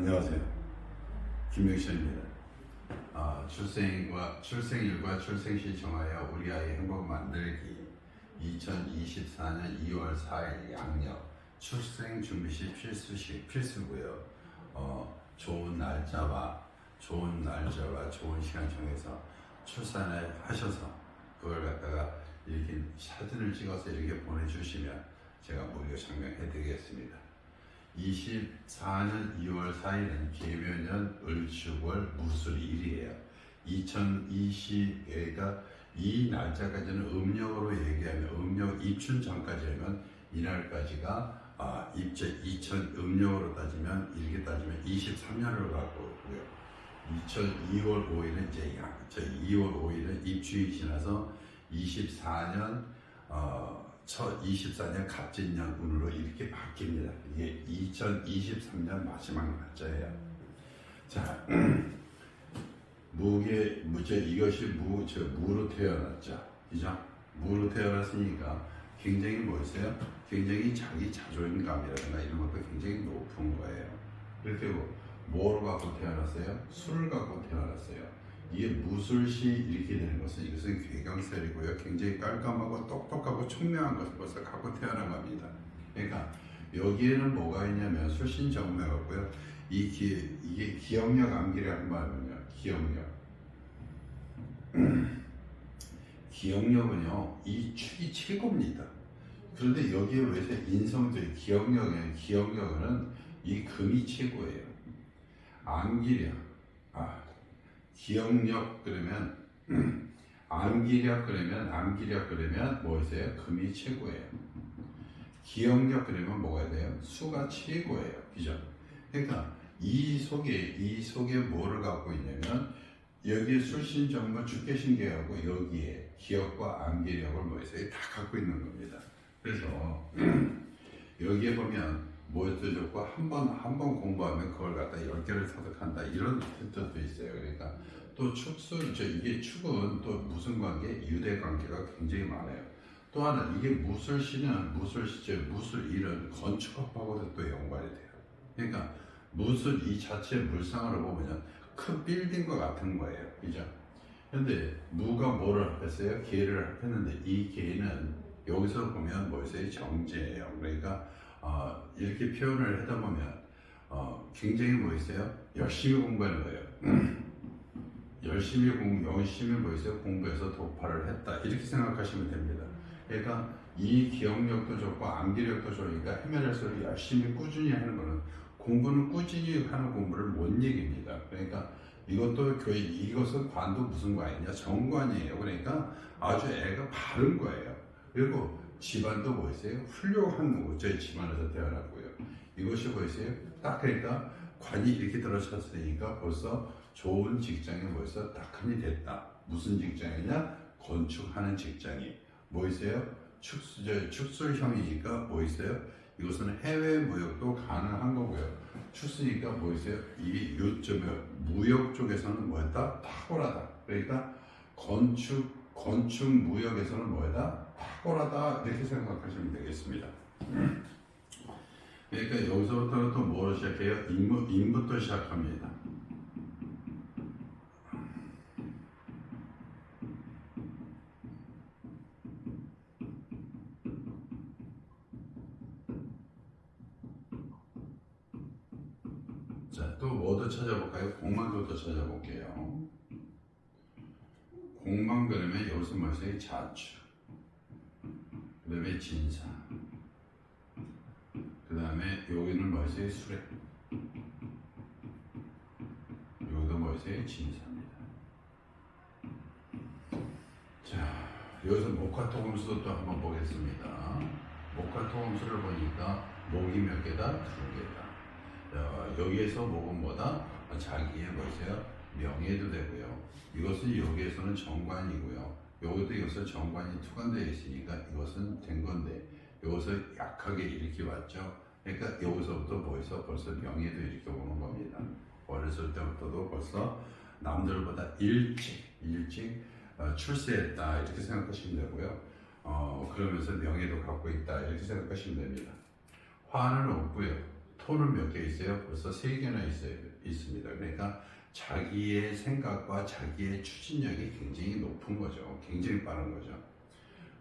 안녕하세요. 김명신입니다. 아, 출생과 출생일과 출생시 정하여 우리 아이 행복 만들기 2024년 2월 4일 양력 출생 준비시 필수시 필수고요. 어, 좋은 날짜와 좋은 날짜와 좋은 시간 정해서 출산을 하셔서 그걸 갖다가 이렇게 사진을 찍어서 이렇게 보내주시면 제가 무료 장명해드리겠습니다. 24년 2월 4일은 계묘년 을축월 무술일이에요. 2020에가 이 날짜까지는 음력으로 얘기하면 음력 입춘 전까지 하면 이날까지가 아, 입제 2000 음력으로 따지면 이렇게 따지면 23년으로 갖고 있고요. 2002월 5일은 이제 양, 저 2월 5일은 입춘이 지나서 24년 어, 첫 24년 갑진년 운으로 이렇게 바뀝니다. 이게 2023년 마지막 날짜예요. 자, 무게 무제 이것이 무, 저 무로 태어났죠. 그죠? 무로 태어났으니까 굉장히 뭐였어요? 굉장히 자기 자존감이라든가 이런 것도 굉장히 높은 거예요. 이렇게 뭐, 뭐로 갖고 태어났어요? 술을 갖고 태어났어요. 이게 무술시 이렇게 되는 것은 이것은 괴경설이고요. 굉장히 깔끔하고 똑똑하고 총명한 것을 벌써 갖고 태어난 겁니다. 그러니까 여기에는 뭐가 있냐면 술신정매 같고요. 이 기, 이게 기억력 암기라는 말은요. 기억력. 기억력은요. 이 축이 최고입니다. 그런데 여기에 왜서 인성적 기억력에 기억력은 이 금이 최고예요. 암기력, 아 기억력 그러면 암기력 그러면 암기력 그러면 뭐였어요? 금이 최고예요. 기억력 그러면 뭐가 돼요? 수가 최고예요. 그죠? 그러니까 이 속에 이 속에 뭐를 갖고 있냐면 여기에 술신정과 축계신계하고 여기에 기억과 암기력을 뭐였어요? 다 갖고 있는 겁니다. 그래서 여기에 보면 좋고 한번 한 번 공부하면 그걸 갖다 열 개를 터득한다 이런 뜻도 있어요. 그러니까 또 축술 저 이게 축은 또 무슨 관계 유대 관계가 굉장히 많아요. 또 하나 이게 무술시는 무술시 저 무술일은 건축업하고도 또 연관이 돼요. 그러니까 무술 이 자체 물상으로 보면 큰 빌딩과 같은 거예요. 그죠? 근데 무가 뭐를 합했어요? 개를 합했는데 이 개는 여기서 보면 뭐였어요? 정제예요. 그러니까 어, 이렇게 표현을 하다 보면 어, 굉장히 뭐 있어요? 열심히 공부하는 거예요. 열심히 공, 열심히 뭐 있어요? 공부해서 독파를 했다. 이렇게 생각하시면 됩니다. 그러니까 이 기억력도 좋고 암기력도 좋으니까 헤매할수록 열심히 꾸준히 하는 거는 공부는 꾸준히 하는 공부를 못 얘기입니다. 그러니까 이것도 교회 이것은 관도 무슨 관이냐 정관이에요. 그러니까 아주 애가 바른 거예요. 그리고 집안도 뭐 있어요? 훌륭한 저희 집안에서 태어났고요. 이것이 뭐 있어요? 딱 그러니까 관이 이렇게 들어섰으니까 벌써 좋은 직장에 벌써 딱한이 됐다. 무슨 직장이냐? 건축하는 직장이 뭐 있어요? 축수 저 축술형이니까 뭐 있어요? 이것은 해외 무역도 가능한 거고요. 축수니까 뭐 있어요? 이 요점에 무역 쪽에서는 뭐였다? 탁월하다. 그러니까 건축 건축 무역에서는 뭐였다? 탁월하다 이렇게 생각하시면 되겠습니다. 그러니까 여기서부터 또 뭐로 시작해요? 인부, 인부터 시작합니다. 자, 또 뭐도 찾아볼까요? 공망부터 찾아볼게요. 공망 그러면 여기서 뭐있어요 자축. 그 다음에 진사. 그 다음에 여기는 뭐있어요 수레. 여기도 뭐있어요 진사입니다. 자, 여기서 목화토금수도 또 한번 보겠습니다. 목화토금수를 보니까 목이 몇 개다? 두 개다. 어, 여기에서 목은 뭐다? 자기의 뭐있어요 명예도 되고요. 이것은 여기에서는 정관이고요. 여기도 이것은 정관이 투관되어 있으니까 이것은 된 건데 여기서 약하게 이렇게 왔죠. 그러니까 여기서부터 뭐있어 벌써 명예도 이렇게 오는 겁니다. 어렸을 때부터도 벌써 남들보다 일찍 일찍 어, 출세했다 이렇게 생각하시면 되고요. 어, 그러면서 명예도 갖고 있다 이렇게 생각하시면 됩니다. 화는 없고요. 토는 몇 개 있어요? 벌써 세 개나 있어요. 있습니다. 그러니까 자기의 생각과 자기의 추진력이 굉장히 높은 거죠. 굉장히 빠른 거죠.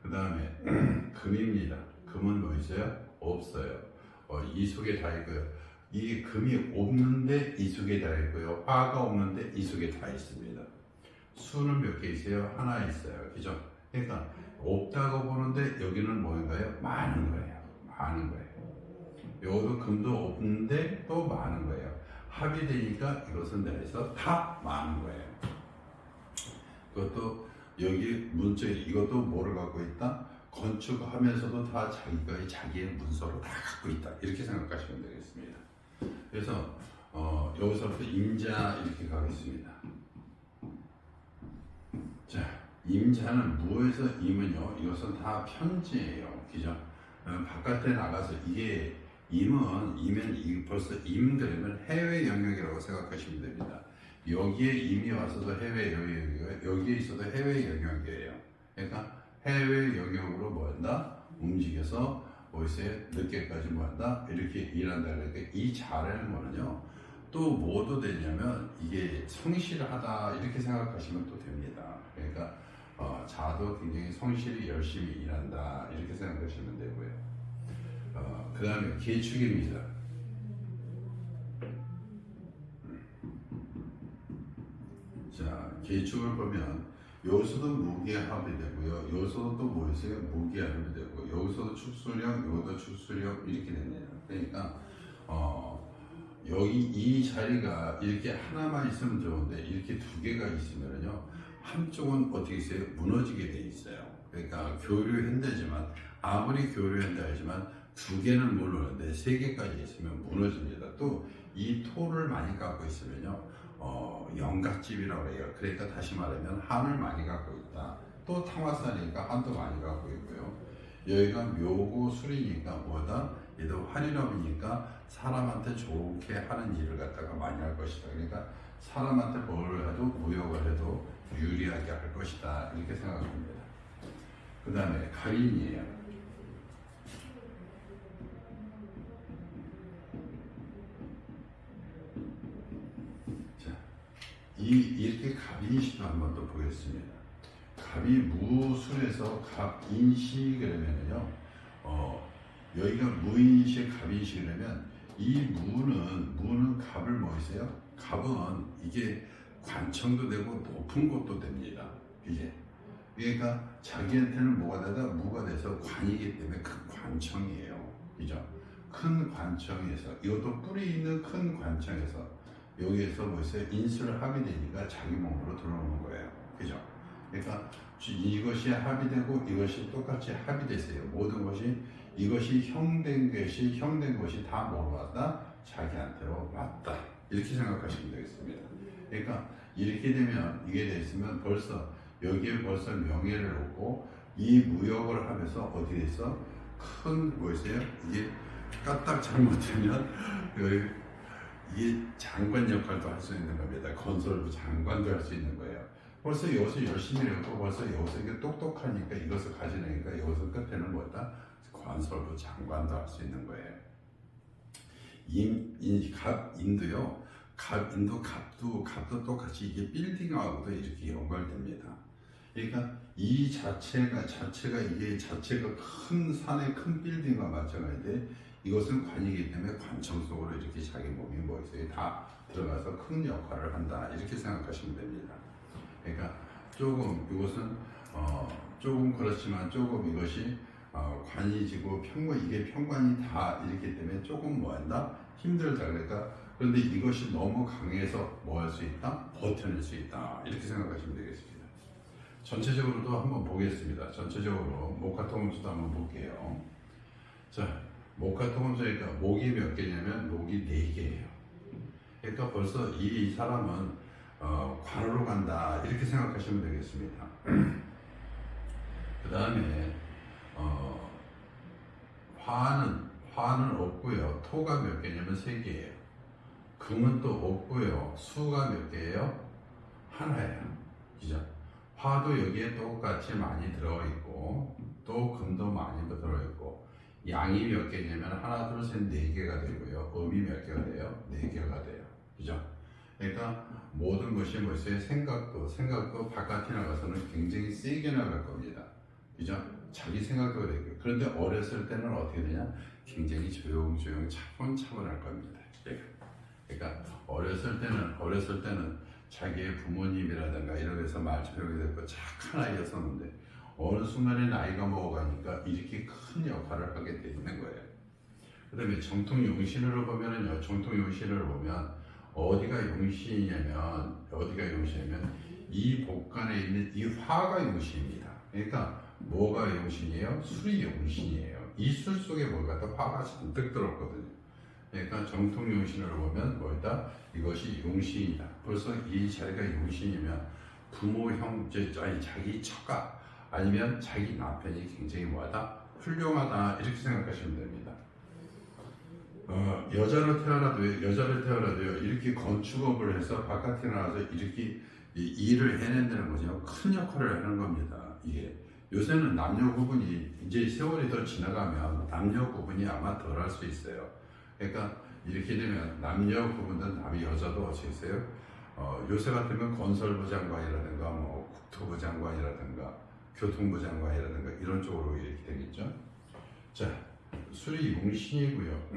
그 다음에 금입니다. 금은 뭐 있어요? 없어요. 어, 이 속에 다 있고요. 이 금이 없는데 이 속에 다 있고요. 화가 없는데 이 속에 다 있습니다. 수는 몇 개 있어요? 하나 있어요. 그죠? 그러니까 없다고 보는데 여기는 뭐인가요? 많은 거예요. 많은 거예요. 여기도 금도 없는데 또 많은 거예요. 합이 되니까 이것은 내에서 다 많은 거예요. 그것도 여기 문자 이것도 뭐를 갖고 있다? 건축하면서도 다 자기가 자기의 문서로 다 갖고 있다. 이렇게 생각하시면 되겠습니다. 그래서 어, 여기서부터 임자 이렇게 가겠습니다. 자, 임자는 무에서 임은요. 이것은 다 편지예요. 그죠? 어, 바깥에 나가서 이게 임은 임은 이 벌써 임 그러면 해외 영역이라고 생각하시면 됩니다. 여기에 임이 와서도 해외 영역이고 여기에 있어도 해외 영역이에요. 그러니까 해외 영역으로 뭐 한다? 움직여서 뭐 있어요? 늦게까지 뭐 한다? 이렇게 일한다. 그러니까 이 자라는 거는요. 또 뭐도 되냐면 이게 성실하다 이렇게 생각하시면 또 됩니다. 그러니까 어, 자도 굉장히 성실히 열심히 일한다 이렇게 생각하시면 되고요. 어, 그 다음에 계축입니다. 자, 계축을 보면 여기서도 무기합이 되고요. 여기서도 또뭐 있어요? 무기합이 되고 여기서도 축술형, 여기도 축술형 이렇게 됩니다. 그러니까 어, 여기 이 자리가 이렇게 하나만 있으면 좋은데 이렇게 두 개가 있으면요 한쪽은 어떻게 있어요? 무너지게 돼 있어요. 그러니까 교류한다지만 아무리 교류한다 하지만 두 개는 물론인데 세 개까지 있으면 무너집니다. 또 이 토를 많이 갖고 있으면요 어, 영각집이라고 해요. 그러니까 다시 말하면 한을 많이 갖고 있다. 또 탕화산이니까 한도 많이 갖고 있고요. 여기가 묘고 술이니까 뭐다? 얘도 환이업이니까 사람한테 좋게 하는 일을 갖다가 많이 할 것이다. 그러니까 사람한테 뭘 해도 무역을 해도 유리하게 할 것이다. 이렇게 생각합니다. 그 다음에 가인이에요. 이 이렇게 갑인시도 한번 또 보겠습니다. 갑이 무술에서 갑인시 그러면요, 어 여기가 무인시 갑인시 그러면 이 무는 무는 갑을 뭐 있어요? 갑은 이게 관청도 되고 높은 곳도 됩니다. 이게 그러니까 자기한테는 뭐가 되다 무가 돼서 관이기 때문에 큰 관청이에요. 그죠? 큰 관청에서 이것도 뿌리 있는 큰 관청에서 여기에서 뭐 있어요? 인수를 합이 되니까 자기 몸으로 들어오는 거예요. 그죠? 그러니까 이것이 합의되고 이것이 똑같이 합의됐어요. 모든 것이 이것이 형된 것이 형된 것이 다 뭐로 왔다? 자기한테로 왔다. 이렇게 생각하시면 되겠습니다. 그러니까 이렇게 되면 이게 돼 있으면 벌써 여기에 벌써 명예를 얻고 이 무역을 하면서 어디 있어? 큰 뭐였어요? 이게 까딱 잘못되면 이게 장관 역할도 할 수 있는 겁니다. 건설부 장관도 할 수 있는 거예요. 벌써 여기서 열심히 했고 벌써 여기서 이게 똑똑하니까 이것을 가지니까 여기서 끝에는 뭐다? 관설부 장관도 할 수 있는 거예요. 인, 인, 갑, 인도요. 갑, 인도 갑도, 갑도 똑같이 이게 빌딩하고도 이렇게 연결됩니다. 그러니까 이 자체가, 자체가 이게 자체가 큰 산의 큰 빌딩과 마찬가지인데 이것은 관이기 때문에 관청 속으로 이렇게 자기 몸이 뭐 있어요. 다 들어가서 큰 역할을 한다. 이렇게 생각하시면 됩니다. 그러니까 조금 이것은 어, 조금 그렇지만 조금 이것이 어, 관이지고 평관 이게 평관이 다 이렇기 때문에 조금 뭐한다 힘들다 그러니까 그런데 이것이 너무 강해서 뭐 할 수 있다 버텨낼 수 있다 이렇게 생각하시면 되겠습니다. 전체적으로도 한번 보겠습니다. 전체적으로 목화통음수도 한번 볼게요. 자 목화통음수니까 목이 몇 개냐면 목이 네 개예요. 그러니까 벌써 이 사람은 어, 관으로 간다 이렇게 생각하시면 되겠습니다. 그 다음에 어, 화는 화는 없고요. 토가 몇 개냐면 세 개예요. 금은 또 없고요. 수가 몇 개예요? 하나예요. 그죠? 화도 여기에 똑같이 많이 들어가 있고 또 금도 많이 들어 있고 양이 몇 개냐면 하나, 둘, 셋, 네 개가 되고요. 음이 몇 개가 돼요? 네 개가 돼요. 그죠? 그러니까 모든 것이 뭐였어요? 생각도, 생각도 바깥에 나가서는 굉장히 세게 나갈 겁니다. 그죠? 자기 생각도 되고. 그런데 어렸을 때는 어떻게 되냐? 굉장히 조용조용 차분차분할 겁니다. 얘가. 그러니까 어렸을 때는, 어렸을 때는 자기의 부모님이라든가 이런 데서 말 조용히 듣고 착한 아이였었는데 어느 순간에 나이가 먹어가니까 이렇게 큰 역할을 하게 되는 거예요. 그 다음에 정통 용신으로 보면은요, 정통 용신을 보면 어디가 용신이냐면, 어디가 용신이냐면 이 복간에 있는 이 화가 용신입니다. 그러니까 뭐가 용신이에요? 술이 용신이에요. 이 술 속에 뭐가 또 화가 잔뜩 들었거든요. 그러니까 정통 용신으로 보면 뭐다? 이것이 용신이다. 벌써 이 자리가 용신이면 부모, 형제, 아니 자기 처가 아니면 자기 남편이 굉장히 뭐하다? 훌륭하다 이렇게 생각하시면 됩니다. 어, 여자로 태어나도 여자로 태어나도요 이렇게 건축업을 해서 바깥에 나가서 이렇게 이 일을 해낸다는 거죠 큰 역할을 하는 겁니다. 이게 요새는 남녀 구분이 이제 세월이 더 지나가면 남녀 구분이 아마 덜 할 수 있어요. 그러니까 이렇게 되면 남녀 구분은 남이 여자도 어찌겠어요? 어, 요새 같으면 건설부 장관이라든가 뭐 국토부 장관이라든가 교통부 장관이라든가 이런 쪽으로 이렇게 되겠죠. 자, 술이 용신이고요.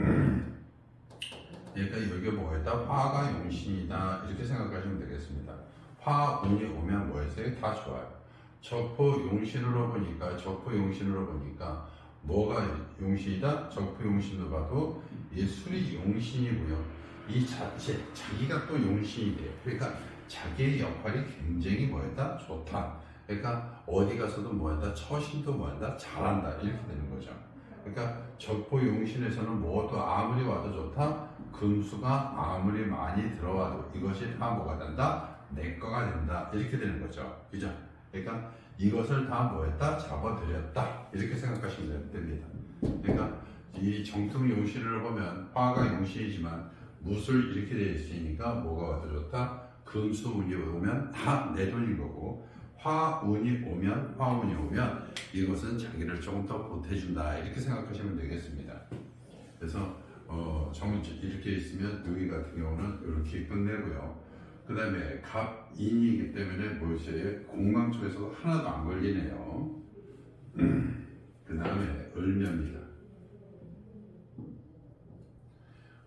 그러니까 여기 뭐였다? 화가 용신이다 이렇게 생각하시면 되겠습니다. 화, 운이 오면 뭐였어요? 다 좋아요. 적포 용신으로 보니까 적포 용신으로 보니까 뭐가 용신이다? 적포 용신으로 봐도 이 술이 용신이고요. 이 자체 자기가 또 용신이 돼요. 그러니까 자기의 역할이 굉장히 뭐였다? 좋다. 그러니까 어디 가서도 뭐한다? 처신도 뭐한다? 잘한다. 이렇게 되는 거죠. 그러니까 적포 용신에서는 뭐도 아무리 와도 좋다. 금수가 아무리 많이 들어와도 이것이 다 뭐가 된다? 내 거가 된다. 이렇게 되는 거죠. 그죠? 그러니까 이것을 다 뭐했다? 잡아들였다. 이렇게 생각하시면 됩니다. 그러니까 이 정통 용신을 보면 화가 용신이지만 무술 이렇게 되어 있으니까 뭐가 와도 좋다? 금수 운이 오면 다 내 돈인 거고 화운이 오면 화운이 오면 이것은 자기를 조금 더 보태준다 이렇게 생각하시면 되겠습니다. 그래서 어, 정 이렇게 있으면 여기 같은 경우는 이렇게 끝내고요. 그 다음에 갑인이기 때문에 뭐였어요? 공강 쪽에서 하나도 안 걸리네요. 그 다음에 을면입니다.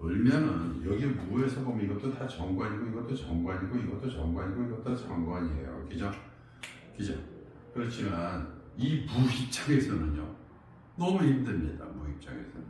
을면은 여기 무에서 보면 이것도 다 정관이고 이것도 정관이고 이것도 정관이고 이것도 정관이에요. 그죠? 그죠? 그렇지만 이 무 입장에서는요 너무 힘듭니다. 무 입장에서는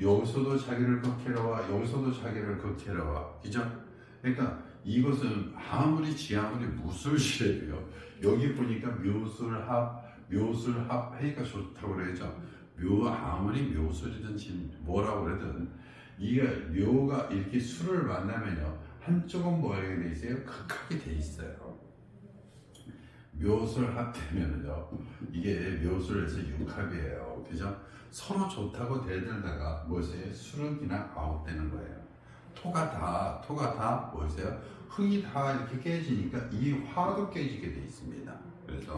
여기서도 자기를 극해러와 여기서도 자기를 극해러와 그죠? 그러니까 이것은 아무리 지 아무리 무술시래도요 여기 보니까 묘술합 묘술합 해가 좋다고 그러죠. 묘 아무리 묘술이든지 뭐라고 그러든 이게 묘가 이렇게 술을 만나면요 한쪽은 뭐하게 돼 있어요? 극하게 돼 있어요. 묘술 합되면은요 이게 묘술에서 육합이에요. 그죠? 서로 좋다고 대들다가 뭐세요? 그냥 아웃되는 거예요. 토가 다 토가 다 뭐세요? 흙이 다 이렇게 깨지니까 이 화도 깨지게 돼 있습니다. 그래서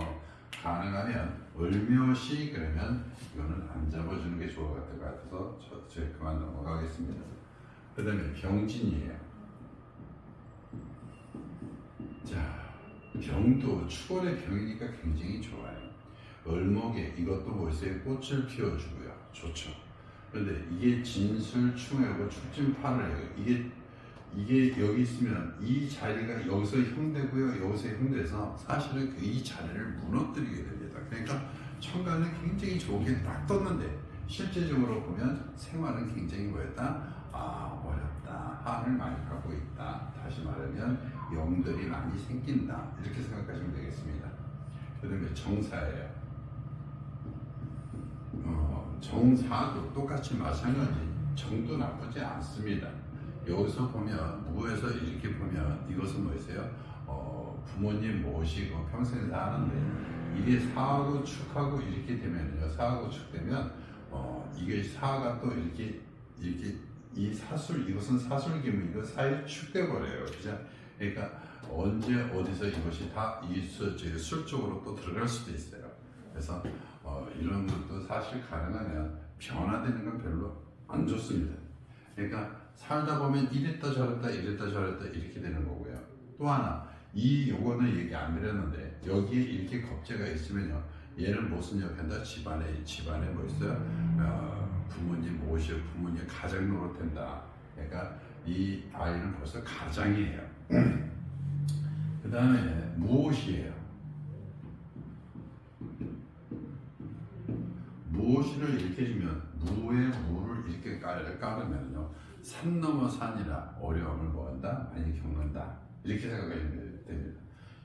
가능하면 을묘시 그러면 이거는 안 잡아주는 게 좋을 것 같아서 저, 저 그만 넘어가겠습니다. 그 다음에 병진이에요. 자, 병도 추월의 병이니까 굉장히 좋아요. 을목에 이것도 뭐있어요 꽃을 피워주고요. 좋죠. 그런데 이게 진술충하고 축진파를 해요. 이게 이게 여기 있으면 이 자리가 여기서 형되고요, 여기서 형돼서 사실은 그 이 자리를 무너뜨리게 됩니다. 그러니까 천간은 굉장히 좋게 딱 떴는데 실제적으로 보면 생활은 굉장히 뭐였다? 아 어렵다, 한을 많이 갖고 있다. 다시 말하면 영들이 많이 생긴다 이렇게 생각하시면 되겠습니다. 그다음에 정사예요. 어, 정사도 똑같이 마찬가지. 정도 나쁘지 않습니다. 여기서 보면 무에서 이렇게 보면 이것은 뭐였어요? 어, 부모님 모시고 평생 사는데 이게 사하고 축하고 이렇게 되면요 사하고 축 되면 어, 이게 사가 또 이렇게 이렇게 이 사술 이것은 사술기면 이거 사이 축돼 버려요 그죠? 그러니까 언제 어디서 이것이 다 이술 쪽으로 또 들어갈 수도 있어요 그래서 어, 이런 것도 사실 가능하면 변화되는 건 별로 안 좋습니다. 그러니까 살다 보면 이랬다 저랬다 이랬다 저랬다 이렇게 되는 거고요. 또 하나 이 요거는 얘기 안 드렸는데 여기에 이렇게 겁재가 있으면요. 얘는 무슨 역할한다? 집안에 집안에 뭐 있어요? 어, 부모님 모시고 부모님 가장 노릇한다. 그러니까 이 아이는 벌써 가장이에요. 그 다음에 무엇이에요? 무엇을 이렇게 주면 무에 무를 이렇게 깔, 깔으면요 산 넘어 산이라 어려움을 뭐한다 많이 겪는다 이렇게 생각하시면 됩니다.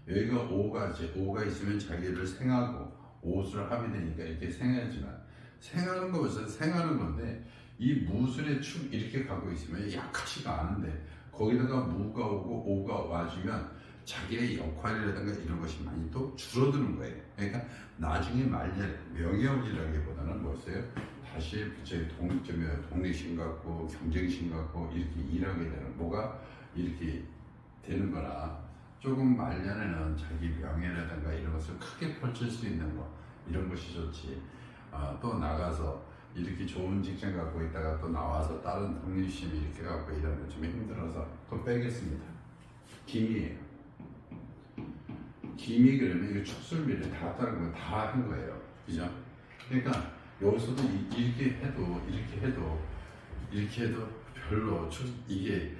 여기가 오가 이제 오가 있으면 자기를 생하고 옷을 합이 되니까 이렇게 생하지만 생하는 것은 생하는 건데 이 무술의 축 이렇게 갖고 있으면 약하지가 않은데 거기다가 무가 오고 오가 와주면 자기의 역할이라든가 이런 것이 많이 또 줄어드는 거예요. 그러니까 나중에 말년 명예업이라기보다는 뭐였어요? 다시 저희 동점에 독립심 갖고 경쟁심 갖고 이렇게 일하게 되는 뭐가 이렇게 되는 거라 조금 말년에는 자기 명예라든가 이런 것을 크게 펼칠 수 있는 거 이런 것이 좋지. 아, 또 나가서 이렇게 좋은 직장 갖고 있다가 또 나와서 다른 독립심 이렇게 갖고 이러면 좀 힘들어서 또 빼겠습니다. 김이에요. 김이 그러면 이거 축술미를 다 다른 거다 한 거예요. 그죠? 그러니까 여기서도 이- 이렇게 해도 이렇게 해도 이렇게 해도 별로 축 이게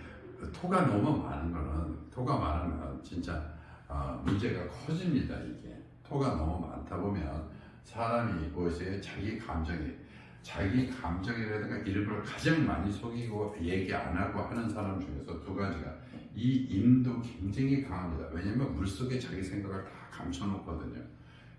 토가 너무 많은 거는 토가 많으면 진짜 아, 문제가 커집니다 이게 토가 너무 많다 보면 사람이 무엇에 자기 감정이 자기 감정이라든가 이런 걸 가장 많이 속이고 얘기 안 하고 하는 사람 중에서 두 가지가 이 임도 굉장히 강합니다. 왜냐면 물속에 자기 생각을 다 감춰놓거든요.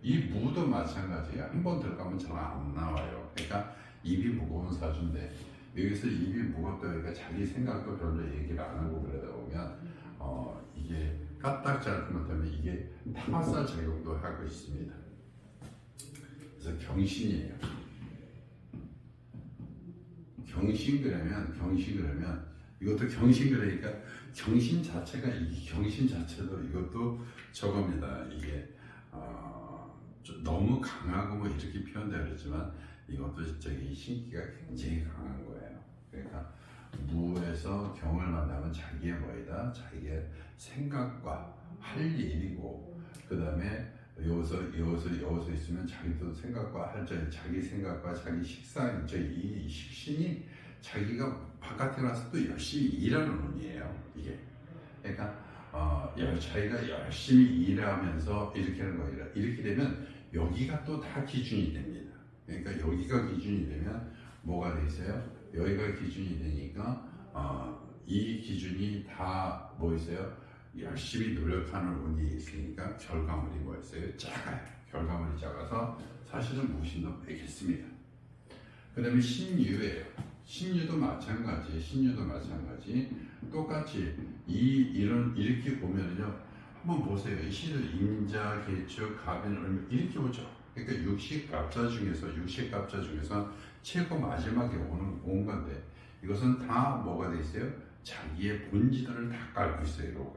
이 무도 마찬가지야. 한 번 들어가면 잘 안 나와요. 그러니까 입이 무거운 사주인데 여기서 입이 무겁다 보니까 자기 생각도 별로 얘기를 안 하고 그러다 보면 어, 이게 까딱 잘못하면 이게 타마살 작용도 하고 있습니다. 그래서 경신이에요. 경신 그러면 경신 그러면 이것도 경신 그러니까 경신 자체가 이 경신 자체도 이것도 저겁니다. 이게 어, 좀 너무 강하고 뭐 이렇게 표현되어 있지만 이것도 저기 신기가 굉장히 강한 거예요. 그러니까 무에서 경을 만나면 자기의 뭐이다 자기의 생각과 할 일이고 그 다음에 여기서 여기서 여기서 있으면 자기도 생각과 할 자, 자기 생각과 자기 식사 저이 식 신이 자기가 바깥에 나서 또 열심히 일하는 운이에요 이게. 그러니까 어, 야, 자기가 열심히 일하면서 이렇게 하는 거예요 이렇게 되면 여기가 또 다 기준이 됩니다. 그러니까 여기가 기준이 되면 뭐가 돼 있어요? 여기가 기준이 되니까 어, 이 기준이 다 뭐 있어요? 열심히 노력하는 운이 있으니까 결과물이 뭐 있어요? 작아요. 결과물이 작아서 사실은 무신도 빼겠습니다 그 다음에 신유예요 신유도 마찬가지, 신유도 마찬가지. 똑같이 이 이런 이렇게 보면은요. 한번 보세요. 이 신유 임자, 개축, 갑인, 을미 이렇게 오죠. 그러니까 육식갑자 중에서 육식갑자 중에서 최고 마지막에 오는 온 건데 이것은 다 뭐가 돼 있어요? 자기의 본질을 다 깔고 있어요. 이거.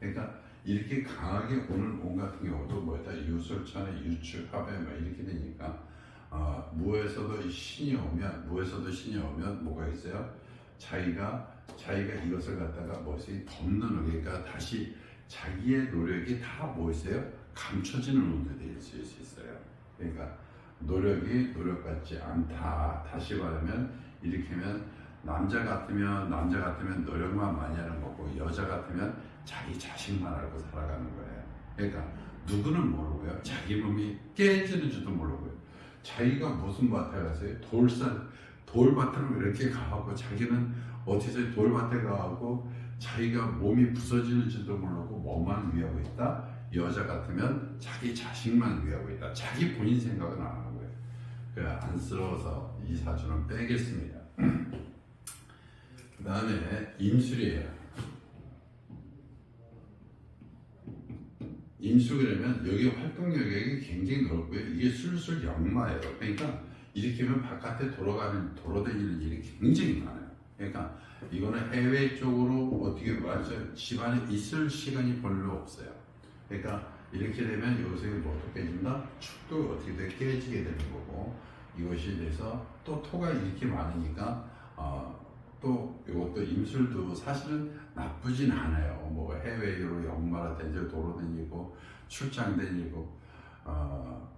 그러니까 이렇게 강하게 오는 온 같은 경우도 뭐다 유술천에 유축, 합에 막 이렇게 되니까 어, 무에서도 이 신이 오면 무에서도 신이 오면 뭐가 있어요? 자기가 자기가 이것을 갖다가 무엇이 덮는 그러니까 다시 자기의 노력이 다 뭐 있어요? 감춰지는 운이 될수 있어요. 그러니까 노력이 노력같지 않다. 다시 말하면 이렇게 하면 남자 같으면 남자 같으면 노력만 많이 하는 거고 여자 같으면 자기 자식만 알고 살아가는 거예요. 그러니까 누구는 모르고요. 자기 몸이 깨지는지도 모르고요. 자기가 무슨 밭에 가서요? 돌산 돌밭으로 이렇게 가고 자기는 어디서 돌밭에 가고 자기가 몸이 부서지는지도 모르고 뭐만 위하고 있다. 여자 같으면 자기 자식만 위하고 있다. 자기 본인 생각은 안 하는 거예요. 그 안쓰러워서 이 사주는 빼겠습니다. 그 다음에 임술이에요. 임수그러면 여기 활동 영역이 굉장히 넓고요. 이게 술술 역마예요. 그러니까 이렇게 하면 바깥에 돌아가는 돌아다니는 일이 굉장히 많아요. 그러니까 이거는 해외 쪽으로 어떻게 말하죠? 집안에 있을 시간이 별로 없어요. 그러니까 이렇게 되면 요새 뭐 어떻게 깨진다? 축도 어떻게 돼 깨지게 되는 거고 이것이 돼서 또 토가 이렇게 많으니까 어, 또 이것도 임술도 사실은 나쁘진 않아요. 뭐 해외로 역마라 다니고 도로 다니고 출장 다니고 어,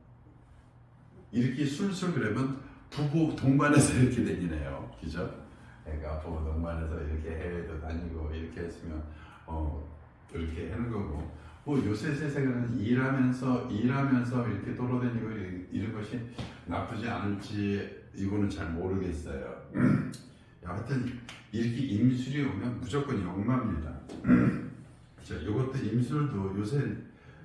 이렇게 술술 그러면 부부 동반해서 이렇게 다니네요. 그죠? 그러니까 부부 동반해서 이렇게 해외도 다니고 이렇게 했으면 어 이렇게 하는 거고 뭐 요새 세상에는 일하면서 일하면서 이렇게 돌아다니고 이- 이런 것이 나쁘지 않을지 이거는 잘 모르겠어요. 하여튼 이렇게 임술이 오면 무조건 역마입니다. 자, 이것도 임술도 요새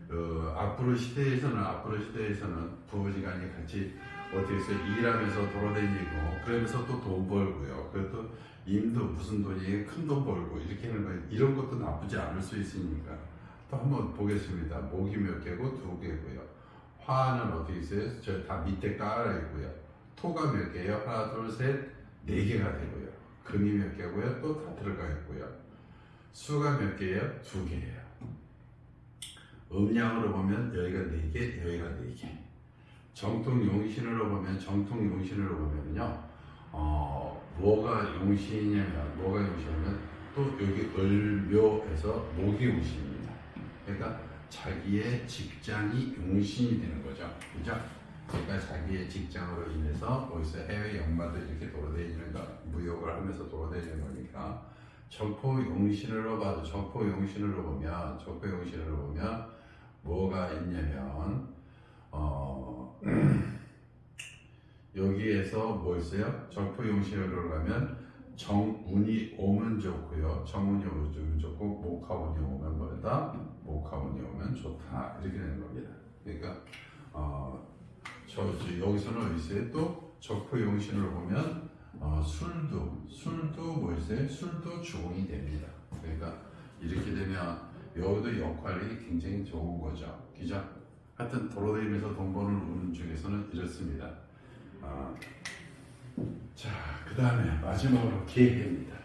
어, 앞으로 시대에서는 앞으로 시대에서는 부부지간이 같이 어떻게 해서 일하면서 돌아다니고 그러면서 또 돈 벌고요. 그래도 임도 무슨 돈이 큰 돈 벌고 이렇게 하는 거 이런 것도 나쁘지 않을 수 있으니까 또 한번 보겠습니다. 목이 몇 개고 두 개고요. 화는 어떻게 있어요? 저 다 밑에 깔아 있고요. 토가 몇 개요? 하나, 둘, 셋, 네 개가 되고요. 금이 몇 개고요? 또 다 들어가 있고요. 수가 몇 개예요? 두 개예요. 음량으로 보면 여기가 네 개, 여기가 네 개. 정통 용신으로 보면 정통 용신으로 보면요. 어, 뭐가 용신이냐면 뭐가 용신이냐면 또 여기 을묘에서 목이 용신입니다. 그러니까 자기의 직장이 용신이 되는 거죠. 그죠? 그러니까 자기의 직장으로 인해서 거기서 해외 역마도 이렇게 돌아다니는 거, 무역을 하면서 돌아다니는 거니까 적포 용신으로 봐도 적포 용신으로 보면 적포 용신으로 보면 뭐가 있냐면 어 여기에서 뭐 있어요? 적포 용신으로 가면 정운이 오면 좋고요. 정운이 오면 좋고 목화운이 오면 뭐다? 목화운이 오면 좋다 이렇게 되는 겁니다. 그러니까 어, 저, 저 여기서는 있어요? 또 적포 용신으로 보면 어, 술도 술도 뭐 있어요? 술도 주공이 됩니다. 그러니까 이렇게 되면 여기도 역할이 굉장히 좋은 거죠. 그죠? 하여튼 돌아다니면서 돈 버는 운 중에서는 이렇습니다. 아, 자, 그 다음에 마지막으로 계획입니다.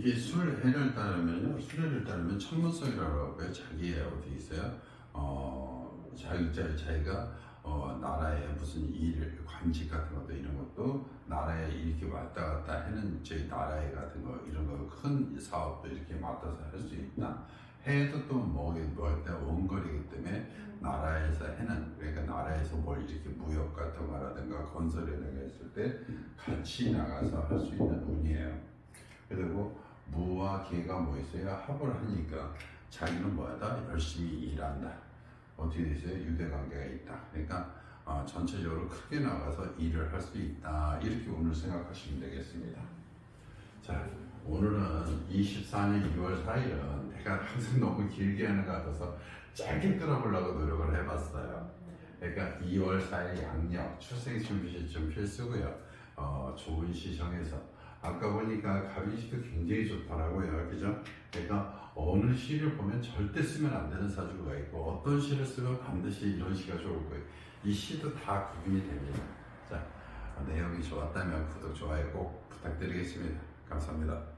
이게 술 해를 따르면요, 술해를 따르면 천문성이라고 하고요. 자기의 어디 있어요? 어, 자기 자 자기가 어, 나라에 무슨 일 관직 같은 것도 이런 것도 나라에 이렇게 왔다 갔다 하는 저희 나라에 같은 거 이런 거 큰 사업도 이렇게 맡아서 할 수 있다. 해도 또 뭐게 뭐할때 원거리이기 때문에 나라에서 해는 그러니까 나라에서 뭘 이렇게 무역 같은 거라든가 건설이라든가 했을 때 같이 나가서 할 수 있는 운이에요. 그리고 무와 개가 뭐 있어요? 합을 하니까 자기는 뭐하다? 열심히 일한다. 어떻게 되세요? 유대관계가 있다. 그러니까 어, 전체적으로 크게 나가서 일을 할 수 있다. 이렇게 오늘 생각하시면 되겠습니다. 자, 오늘은 24년 6월 4일은 내가 항상 너무 길게 하는 것 같아서 짧게 끌어보려고 노력을 해봤어요. 그러니까 2월 4일 양력 출생준비시점 필수고요. 어, 좋은 시 정해서 아까 보니까 가빈시도 굉장히 좋더라고요. 그죠? 그러니까 어느 시를 보면 절대 쓰면 안 되는 사주가 있고 어떤 시를 쓰면 반드시 이런 시가 좋을 거예요. 이 시도 다 구분이 됩니다. 자, 내용이 좋았다면 구독, 좋아요 꼭 부탁드리겠습니다. 감사합니다.